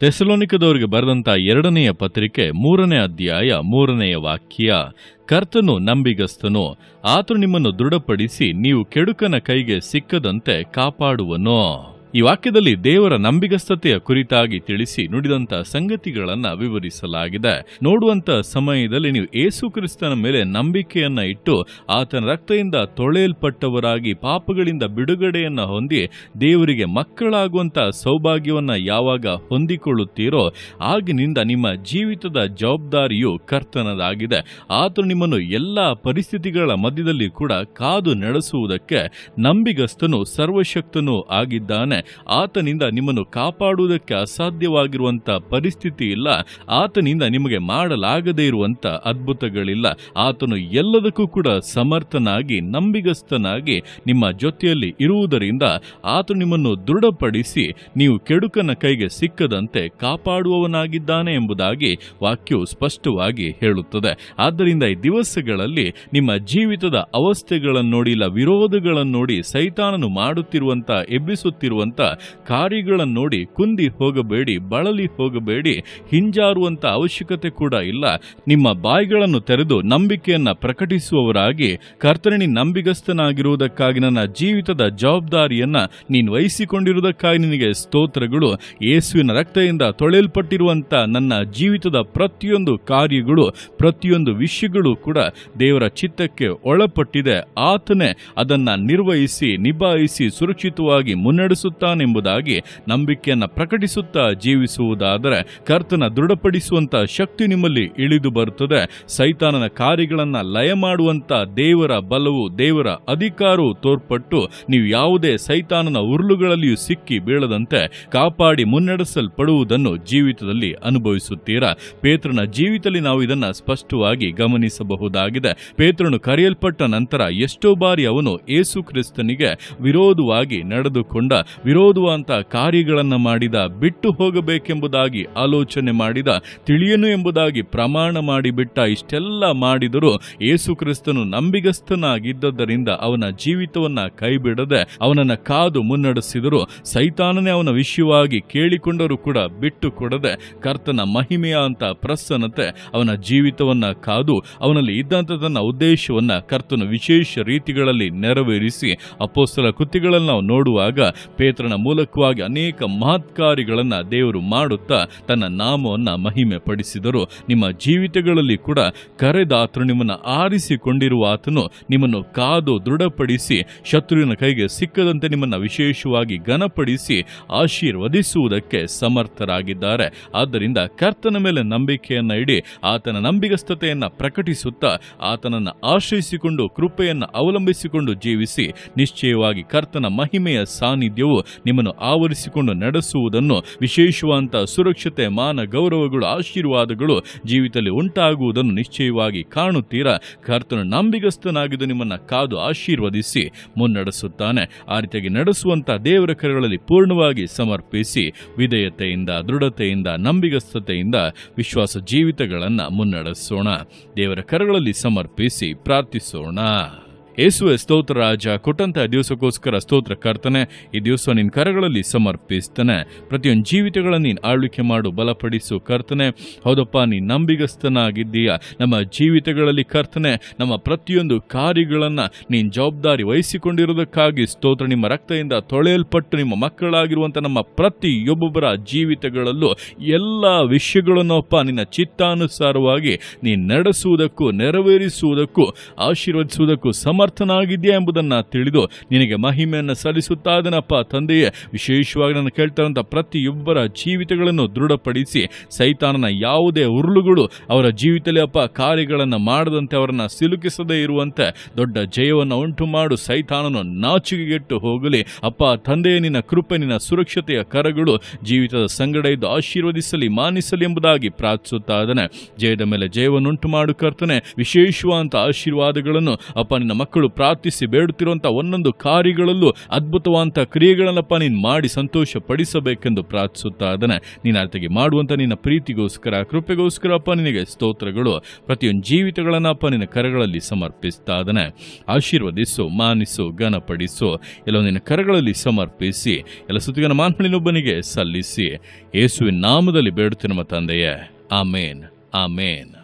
ತೆಸಲೋನಿಕದವರಿಗೆ ಬರೆದಂತ ಎರಡನೆಯ ಪತ್ರಿಕೆ ಮೂರನೇ ಅಧ್ಯಾಯ ಮೂರನೆಯ ವಾಕ್ಯ, ಕರ್ತನು ನಂಬಿಗಸ್ತನು, ಆತನು ನಿಮ್ಮನ್ನು ದೃಢಪಡಿಸಿ, ನೀವು ಕೆಡುಕನ ಕೈಗೆ ಸಿಕ್ಕದಂತೆ ಕಾಪಾಡುವನು. ಈ ವಾಕ್ಯದಲ್ಲಿ ದೇವರ ನಂಬಿಗಸ್ತತೆಯ ಕುರಿತಾಗಿ ತಿಳಿಸಿ ನುಡಿದಂತ ಸಂಗತಿಗಳನ್ನು ವಿವರಿಸಲಾಗಿದೆ. ನೋಡುವಂತ ಸಮಯದಲ್ಲಿ ನೀವು ಏಸು ಕ್ರಿಸ್ತನ ಮೇಲೆ ನಂಬಿಕೆಯನ್ನ ಇಟ್ಟು ಆತನ ರಕ್ತದಿಂದ ತೊಳೆಯಲ್ಪಟ್ಟವರಾಗಿ ಪಾಪಗಳಿಂದ ಬಿಡುಗಡೆಯನ್ನ ಹೊಂದಿ ದೇವರಿಗೆ ಮಕ್ಕಳಾಗುವಂತ ಸೌಭಾಗ್ಯವನ್ನ ಯಾವಾಗ ಹೊಂದಿಕೊಳ್ಳುತ್ತೀರೋ ಆಗಿನಿಂದ ನಿಮ್ಮ ಜೀವಿತದ ಜವಾಬ್ದಾರಿಯು ಕರ್ತನದಾಗಿದೆ. ಆತನು ನಿಮ್ಮನ್ನು ಎಲ್ಲ ಪರಿಸ್ಥಿತಿಗಳ ಮಧ್ಯದಲ್ಲಿ ಕೂಡ ಕಾದು ನಡೆಸುವುದಕ್ಕೆ ನಂಬಿಗಸ್ತನು ಸರ್ವಶಕ್ತನೂ ಆಗಿದ್ದಾನೆ. ಆತನಿಂದ ನಿಮ್ಮನ್ನು ಕಾಪಾಡುವುದಕ್ಕೆ ಅಸಾಧ್ಯವಾಗಿರುವಂತ ಪರಿಸ್ಥಿತಿ ಇಲ್ಲ. ಆತನಿಂದ ನಿಮಗೆ ಮಾಡಲಾಗದೇ ಇರುವಂತ ಅದ್ಭುತಗಳಿಲ್ಲ. ಆತನು ಎಲ್ಲದಕ್ಕೂ ಕೂಡ ಸಮರ್ಥನಾಗಿ, ನಂಬಿಗಸ್ತನಾಗಿ ನಿಮ್ಮ ಜೊತೆಯಲ್ಲಿ ಇರುವುದರಿಂದ ಆತನು ನಿಮ್ಮನ್ನು ದೃಢಪಡಿಸಿ ನೀವು ಕೆಡುಕನ ಕೈಗೆ ಸಿಕ್ಕದಂತೆ ಕಾಪಾಡುವವನಾಗಿದ್ದಾನೆ ಎಂಬುದಾಗಿ ವಾಕ್ಯವು ಸ್ಪಷ್ಟವಾಗಿ ಹೇಳುತ್ತದೆ. ಆದ್ದರಿಂದ ಈ ದಿವಸಗಳಲ್ಲಿ ನಿಮ್ಮ ಜೀವಿತದ ಅವಸ್ಥೆಗಳನ್ನು ನೋಡಿ ಇಲ್ಲ ವಿರೋಧಗಳನ್ನು ನೋಡಿ ಸೈತಾನನು ಮಾಡುತ್ತಿರುವಂತ ಎಬ್ಬಿಸುತ್ತಿರುವಂತ ಕಾರ್ಯಗಳನ್ನು ನೋಡಿ ಕುಂದಿ ಹೋಗಬೇಡಿ, ಬಳಲಿ ಹೋಗಬೇಡಿ, ಹಿಂಜಾರುವಂತ ಅವಶ್ಯಕತೆ ಕೂಡ ಇಲ್ಲ. ನಿಮ್ಮ ಬಾಯಿಗಳನ್ನು ತೆರೆದು ನಂಬಿಕೆಯನ್ನ ಪ್ರಕಟಿಸುವವರಾಗಿ ಕರ್ತರಣಿ ನಂಬಿಗಸ್ತನಾಗಿರುವುದಕ್ಕಾಗಿ ನನ್ನ ಜೀವಿತದ ಜವಾಬ್ದಾರಿಯನ್ನ ನೀನು ವಹಿಸಿಕೊಂಡಿರುವುದಕ್ಕಾಗಿ ನಿನಗೆ ಸ್ತೋತ್ರಗಳು, ಯೇಸುವಿನ ರಕ್ತದಿಂದ ತೊಳೆಯಲ್ಪಟ್ಟಿರುವಂಥ ನನ್ನ ಜೀವಿತದ ಪ್ರತಿಯೊಂದು ಕಾರ್ಯಗಳು, ಪ್ರತಿಯೊಂದು ವಿಷಯಗಳು ಕೂಡ ದೇವರ ಚಿತ್ತಕ್ಕೆ ಒಳಪಟ್ಟಿದೆ. ಆತನೇ ಅದನ್ನು ನಿರ್ವಹಿಸಿ, ನಿಭಾಯಿಸಿ, ಸುರಕ್ಷಿತವಾಗಿ ಮುನ್ನಡೆಸುತ್ತಾನೆಂಬುದಾಗಿ ನಂಬಿಕೆಯನ್ನ ಪ್ರಕಟಿಸುತ್ತಾ ಜೀವಿಸುವುದಾದರೆ ಕರ್ತನ ದೃಢಪಡಿಸುವಂತ ಶಕ್ತಿ ನಿಮ್ಮಲ್ಲಿ ಇಳಿದು ಬರುತ್ತದೆ. ಸೈತಾನನ ಕಾರ್ಯಗಳನ್ನು ಲಯ ಮಾಡುವಂತ ದೇವರ ಬಲವು ದೇವರ ಅಧಿಕಾರವು ತೋರ್ಪಟ್ಟು ನೀವು ಯಾವುದೇ ಸೈತಾನನ ಉರುಳುಗಳಲ್ಲಿಯೂ ಸಿಕ್ಕಿ ಬೀಳದಂತೆ ಕಾಪಾಡಿ ಮುನ್ನಡೆಸಲ್ಪಡುವುದನ್ನು ಜೀವಿತದಲ್ಲಿ ಅನುಭವಿಸುತ್ತೀರಾ. ಪೇತ್ರನ ಜೀವಿತದಲ್ಲಿ ನಾವು ಇದನ್ನು ಸ್ಪಷ್ಟವಾಗಿ ಗಮನಿಸಬಹುದಾಗಿದೆ. ಪೇತ್ರನು ಕರೆಯಲ್ಪಟ್ಟ ನಂತರ ಎಷ್ಟೋ ಬಾರಿ ಅವನು ಯೇಸು ಕ್ರಿಸ್ತನಿಗೆ ವಿರೋಧವಾಗಿ ನಡೆದುಕೊಂಡ ವಿರೋಧವಂತ ಕಾರ್ಯಗಳನ್ನು ಮಾಡಿದ ಬಿಟ್ಟು ಹೋಗಬೇಕೆಂಬುದಾಗಿ ಆಲೋಚನೆ ಮಾಡಿದ, ತಿಳಿಯನು ಎಂಬುದಾಗಿ ಪ್ರಮಾಣ ಮಾಡಿಬಿಟ್ಟ ಇಷ್ಟೆಲ್ಲ ಮಾಡಿದರೂ ಯೇಸು ಕ್ರಿಸ್ತನು ನಂಬಿಗಸ್ತನಾಗಿದ್ದರಿಂದ ಅವನ ಜೀವಿತವನ್ನ ಕೈಬಿಡದೆ ಅವನನ್ನ ಕಾದು ಮುನ್ನಡೆಸಿದರು ಸೈತಾನನೇ ಅವನ ವಿಷಯವಾಗಿ ಕೇಳಿಕೊಂಡರೂ ಕೂಡ ಬಿಟ್ಟು ಕೊಡದೆ ಕರ್ತನ ಮಹಿಮೆಯ ಅಂತ ಪ್ರಸನ್ನತೆ ಅವನ ಜೀವಿತವನ್ನ ಕಾದು ಅವನಲ್ಲಿ ಇದ್ದಂಥ ತನ್ನ ಉದ್ದೇಶವನ್ನ ಕರ್ತನ ವಿಶೇಷ ರೀತಿಗಳಲ್ಲಿ ನೆರವೇರಿಸಿ ಅಪೋಸ್ತಲ ಕೃತಿಗಳನ್ನು ನಾವು ನೋಡುವಾಗ ಪೇತ್ರನ ಮೂಲಕವಾಗಿ ಅನೇಕ ಮಹತ್ಕಾರಿಗಳನ್ನು ದೇವರು ಮಾಡುತ್ತಾ ತನ್ನ ನಾಮವನ್ನು ಮಹಿಮೆ ಪಡಿಸಿದರು ನಿಮ್ಮ ಜೀವಿತಗಳಲ್ಲಿ ಕೂಡ ಕರೆದಾತರು ನಿಮ್ಮನ್ನು ಆರಿಸಿಕೊಂಡಿರುವ ಆತನು ನಿಮ್ಮನ್ನು ಕಾದು ದೃಢಪಡಿಸಿ, ಶತ್ರುವಿನ ಕೈಗೆ ಸಿಕ್ಕದಂತೆ ನಿಮ್ಮನ್ನು ವಿಶೇಷವಾಗಿ ಘನಪಡಿಸಿ, ಆಶೀರ್ವದಿಸುವುದಕ್ಕೆ ಸಮರ್ಥರಾಗಿದ್ದಾರೆ. ಆದ್ದರಿಂದ ಕರ್ತನ ಮೇಲೆ ನಂಬಿಕೆಯನ್ನು ಇಡಿ, ಆತನ ನಂಬಿಗಸ್ತತೆಯನ್ನು ಪ್ರಕಟಿಸುತ್ತಾ, ಆತನನ್ನು ಆಶ್ರಯಿಸಿಕೊಂಡು, ಕೃಪೆಯನ್ನು ಅವಲಂಬಿಸಿಕೊಂಡು ಜೀವಿಸಿ, ನಿಶ್ಚಯವಾಗಿ ಕರ್ತನ ಮಹಿಮೆಯ ಸಾನ್ನಿಧ್ಯವು ನಿಮ್ಮನ್ನು ಆವರಿಸಿಕೊಂಡು ನಡೆಸುವುದನ್ನು ವಿಶೇಷವಾದಂಥ ಸುರಕ್ಷತೆ, ಮಾನ, ಗೌರವಗಳು, ಆಶೀರ್ವಾದಗಳು ಜೀವಿತದಲ್ಲಿ ಉಂಟಾಗುವುದನ್ನು ನಿಶ್ಚಯವಾಗಿ ಕಾಣುತ್ತೀರಾ? ಕರ್ತನು ನಂಬಿಗಸ್ತನಾಗಿದ್ದು ನಿಮ್ಮನ್ನು ಕಾದು ಆಶೀರ್ವದಿಸಿ ಮುನ್ನಡೆಸುತ್ತಾನೆ. ಆ ರೀತಿಯಾಗಿ ನಡೆಸುವಂಥ ದೇವರ ಕರೆಗಳಲ್ಲಿ ಪೂರ್ಣವಾಗಿ ಸಮರ್ಪಿಸಿ ವಿಧೇಯತೆಯಿಂದ, ದೃಢತೆಯಿಂದ, ನಂಬಿಗಸ್ತತೆಯಿಂದ ವಿಶ್ವಾಸ ಜೀವಿತಗಳನ್ನು ಮುನ್ನಡೆಸೋಣ. ದೇವರ ಕರಗಳಲ್ಲಿ ಸಮರ್ಪಿಸಿ ಪ್ರಾರ್ಥಿಸೋಣ. ಯೇಸುವೆ ಸ್ತೋತ್ರ ರಾಜ, ಕೊಟ್ಟಂತ ದಿವಸಕ್ಕೋಸ್ಕರ ಸ್ತೋತ್ರ ಕರ್ತನೆ, ಈ ದಿವಸ ನಿನ್ನ ಕರಗಳಲ್ಲಿ ಸಮರ್ಪಿಸ್ತಾನೆ. ಪ್ರತಿಯೊಂದು ಜೀವಿತಗಳನ್ನು ನೀನು ಆಳ್ವಿಕೆ ಮಾಡು, ಬಲಪಡಿಸು ಕರ್ತನೆ. ಹೌದಪ್ಪ ನೀನು ನಂಬಿಗಸ್ತನಾಗಿದ್ದೀಯ? ನಮ್ಮ ಜೀವಿತಗಳಲ್ಲಿ ಕರ್ತನೆ, ನಮ್ಮ ಪ್ರತಿಯೊಂದು ಕಾರ್ಯಗಳನ್ನು ನೀನು ಜವಾಬ್ದಾರಿ ವಹಿಸಿಕೊಂಡಿರುವುದಕ್ಕಾಗಿ ಸ್ತೋತ್ರ ನಿಮ್ಮ ರಕ್ತದಿಂದ ತೊಳೆಯಲ್ಪಟ್ಟು ನಿಮ್ಮ ಮಕ್ಕಳಾಗಿರುವಂಥ ನಮ್ಮ ಪ್ರತಿಯೊಬ್ಬೊಬ್ಬರ ಜೀವಿತಗಳಲ್ಲೂ ಎಲ್ಲ ವಿಷಯಗಳನ್ನಪ್ಪ, ನಿನ್ನ ಚಿತ್ತಾನುಸಾರವಾಗಿ ನೀನು ನಡೆಸುವುದಕ್ಕೂ, ನೆರವೇರಿಸುವುದಕ್ಕೂ, ಆಶೀರ್ವದಿಸುವುದಕ್ಕೂ ಸಮರ್ಥನಾಗಿದೆಯಾ ಎಂಬುದನ್ನು ತಿಳಿದು ನಿನಗೆ ಮಹಿಮೆಯನ್ನು ಸಲ್ಲಿಸುತ್ತಾದನಪ್ಪ ತಂದೆಯೇ. ವಿಶೇಷವಾಗಿ ನಾನು ಕೇಳ್ತಾರಂಥ ಪ್ರತಿಯೊಬ್ಬರ ಜೀವಿತಗಳನ್ನು ದೃಢಪಡಿಸಿ ಸೈತಾನನ ಯಾವುದೇ ಉರುಳುಗಳು ಅವರ ಜೀವಿತದಲ್ಲಿ ಅಪ್ಪ ಕಾರ್ಯಗಳನ್ನು ಮಾಡದಂತೆ ಅವರನ್ನು ಸಿಲುಕಿಸದೇ ಇರುವಂತೆ ದೊಡ್ಡ ಜಯವನ್ನು ಉಂಟು ಮಾಡು ಸೈತಾನನು ನಾಚಿಕೆಗೆಟ್ಟು ಹೋಗಲಿ. ಅಪ್ಪ ತಂದೆಯ, ನಿನ್ನ ಕೃಪೆ, ನಿನ್ನ ಸುರಕ್ಷತೆಯ ಕರಗಳು ಜೀವಿತದ ಸಂಗಡ ಇದ್ದು ಆಶೀರ್ವದಿಸಲಿ, ಮಾನಿಸಲಿ ಎಂಬುದಾಗಿ ಪ್ರಾರ್ಥಿಸುತ್ತಾ ಜಯದ ಮೇಲೆ ಜಯವನ್ನುಂಟು ಮಾಡು ಕರ್ತನೆ. ವಿಶೇಷವಾದಂಥ ಆಶೀರ್ವಾದಗಳನ್ನು ಅಪ್ಪ ನಿನ್ನ ಮಕ್ಕಳು ಪ್ರಾರ್ಥಿಸಿ ಬೇಡುತ್ತಿರುವಂಥ ಒಂದೊಂದು ಕಾರ್ಯಗಳಲ್ಲೂ ಅದ್ಭುತವಾದಂಥ ಕ್ರಿಯೆಗಳನ್ನಪ್ಪ ನೀನು ಮಾಡಿ ಸಂತೋಷ ಪಡಿಸಬೇಕೆಂದು ಪ್ರಾರ್ಥಿಸುತ್ತಾ ಅದನ್ನ ನೀನು ಅರ್ಥಗೆ ಮಾಡುವಂಥ ನಿನ್ನ ಪ್ರೀತಿಗೋಸ್ಕರ ಕೃಪೆಗೋಸ್ಕರ ಅಪ್ಪ ನಿನಗೆ ಸ್ತೋತ್ರಗಳು, ಪ್ರತಿಯೊಂದು ಜೀವಿತಗಳನ್ನಪ್ಪ ನಿನ್ನ ಕರಗಳಲ್ಲಿ ಸಮರ್ಪಿಸ್ತಾ ಅದನ್ನ ಆಶೀರ್ವದಿಸು, ಮಾನಿಸು, ಘನಪಡಿಸು ಎಲ್ಲ ನಿನ್ನ ಕರಗಳಲ್ಲಿ ಸಮರ್ಪಿಸಿ, ಎಲ್ಲ ಸುತ್ತಿಗನ ಮಾನ್ಮಳಿನೊಬ್ಬನಿಗೆ ಸಲ್ಲಿಸಿ. ಯೇಸುವಿನ ನಾಮದಲ್ಲಿ ಬೇಡುತ್ತಿರುವ ತಂದೆಯೇ. ಆಮೇನ್ ಆಮೇನ್.